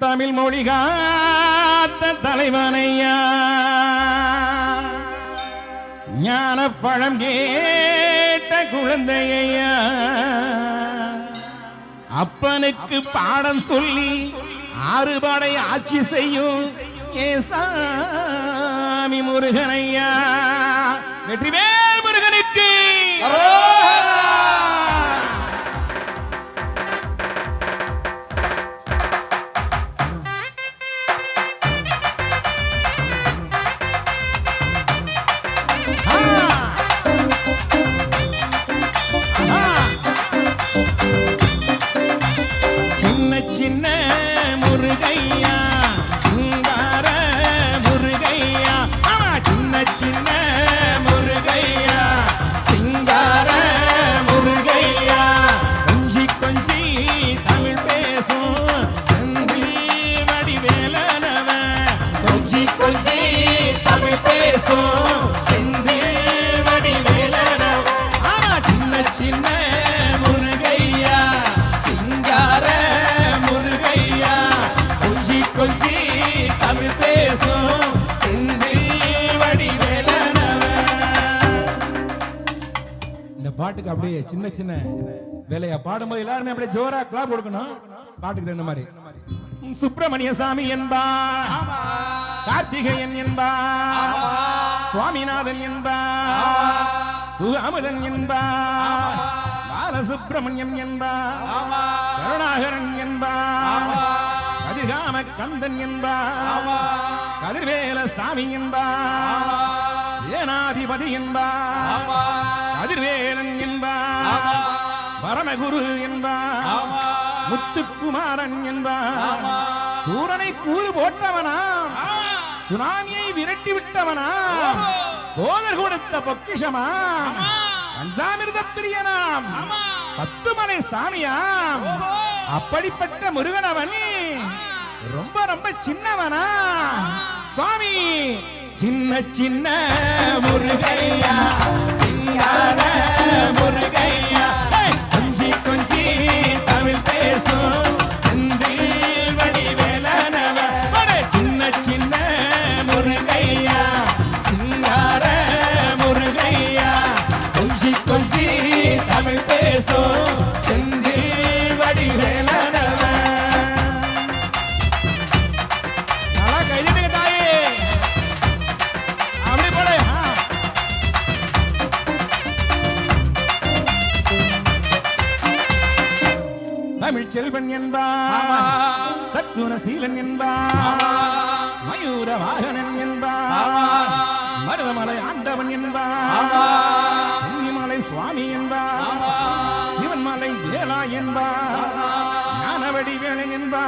தமிழ் மொழி காத்த தலைவனையா? ஞான பழம் கேட்ட குழந்தையா அப்பனுக்கு பாடம் சொல்லி ஆறுபாடை ஆட்சி செய்யும் ஏ சாமி முருகனையா? வெற்றிவேல் முருகனுக்கு! சின்ன முருகையா சிங்கார முருகையா. கொஞ்சி கொஞ்சி தமிழ் பேசும் செந்தில் வடிவேலனவ. கொஞ்சி கொஞ்சி தமிழ் பேசும் செந்தில் வடிவேலனவ. ஆமா சின்ன சின்ன முருகையா சிங்கார முருகையா. கொஞ்சி கொஞ்சி பாட்டுக்கு அப்படியே சின்ன சின்ன வேலையா பாடும்போது எல்லாருமே அப்படியே ஜோரா கிளாப் கொடுக்கணும். பாட்டுக்கு தகுந்த மாதிரி. சுப்பிரமணிய சாமி என்பா கார்த்திகேயன் என்பா சுவாமிநாதன் என்பா அமுதன் என்பா பாலசுப்பிரமணியம் என்பா கருணாகரன் என்பா கதிர்காம கந்தன் என்பா கதிர்வேல சாமி என்பா சேனாதிபதி என்பா கதிர்வேலன் பரமகுரு என்பா முத்துக்குமாரன் என்பா சூரனை கூறு போட்டவனா சுனாமியை விரட்டி விட்டவனா போதர் கொடுத்த பொக்கிஷமா பஞ்சாமிர்த பிரியனாம். பத்து மலை சாமியாம். அப்படிப்பட்ட முருகனவன். ரொம்ப ரொம்ப சின்னவனா. சுவாமி சின்ன சின்ன முருகையா. சிங்கார கொஞ்சி தமிழ் பேசும் செல்வன் என்பா சக்குன சீலன் என்பா மயூர வாகனன் என்பா மருதமலை ஆண்டவன் என்பா சென்னிமலை சுவாமி என்பா சிவன்மலை வேலா என்பா ஞானவடி வேலன் என்பா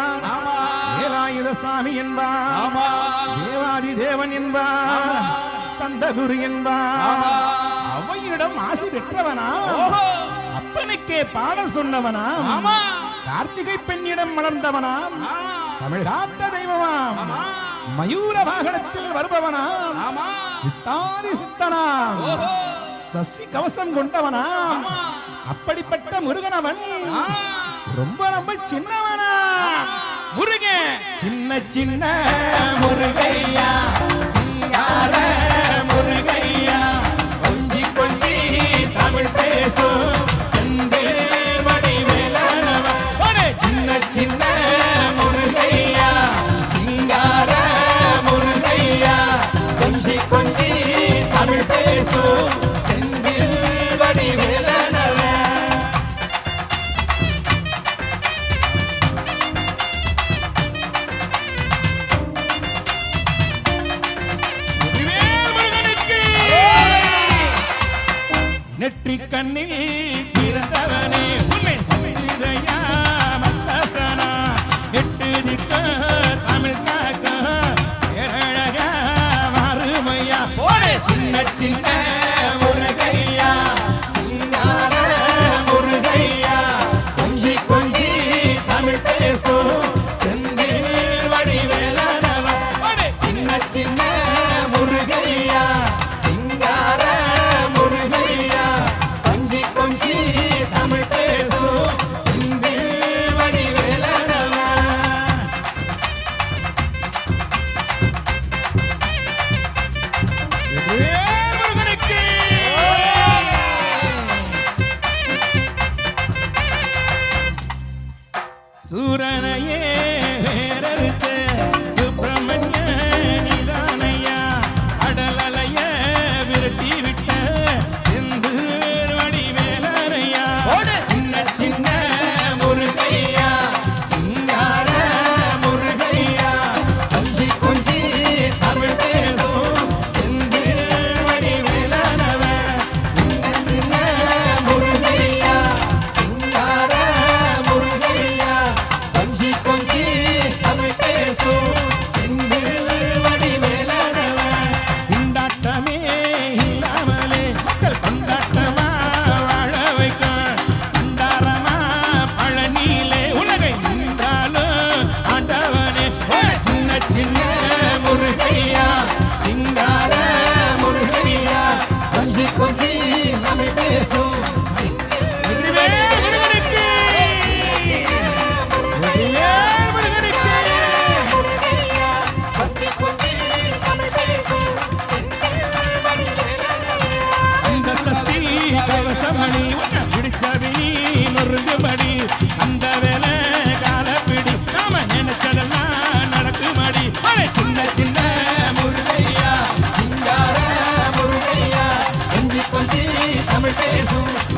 வேலாயுத சாமி என்பா தேவாதி தேவன் என்பா ஸ்கந்தகுரு என்பா அவையிடம் ஆசி பெற்றவனா அப்பனுக்கே பாடம் சொன்னவனா கார்த்திகை பெண்ணிடம் மலர்ந்தவனாம். தமிழ் காத்த தெய்வமாம். மயூர வாகனத்தில் வருபவனாம். சித்தாதி சித்தனாம். சசி கவசம் கொண்டவனாம். அப்படிப்பட்ட முருகனவன் ரொம்ப ரொம்ப சின்னவனா. முருகன் சின்ன சின்ன முருகையா சிங்கார. நெற்றிக் கண்ணில் பிறந்தவனே. உன்னை மடி உன்னை பிடிச்சடி மருந்துபடி அந்த வேலை காலப்பிடி நாம நினைச்சதெல்லாம் நடக்குமடி. சின்ன சின்ன முருகையா சிங்கார முருகையா. கொஞ்சி கொஞ்சி பேசும்.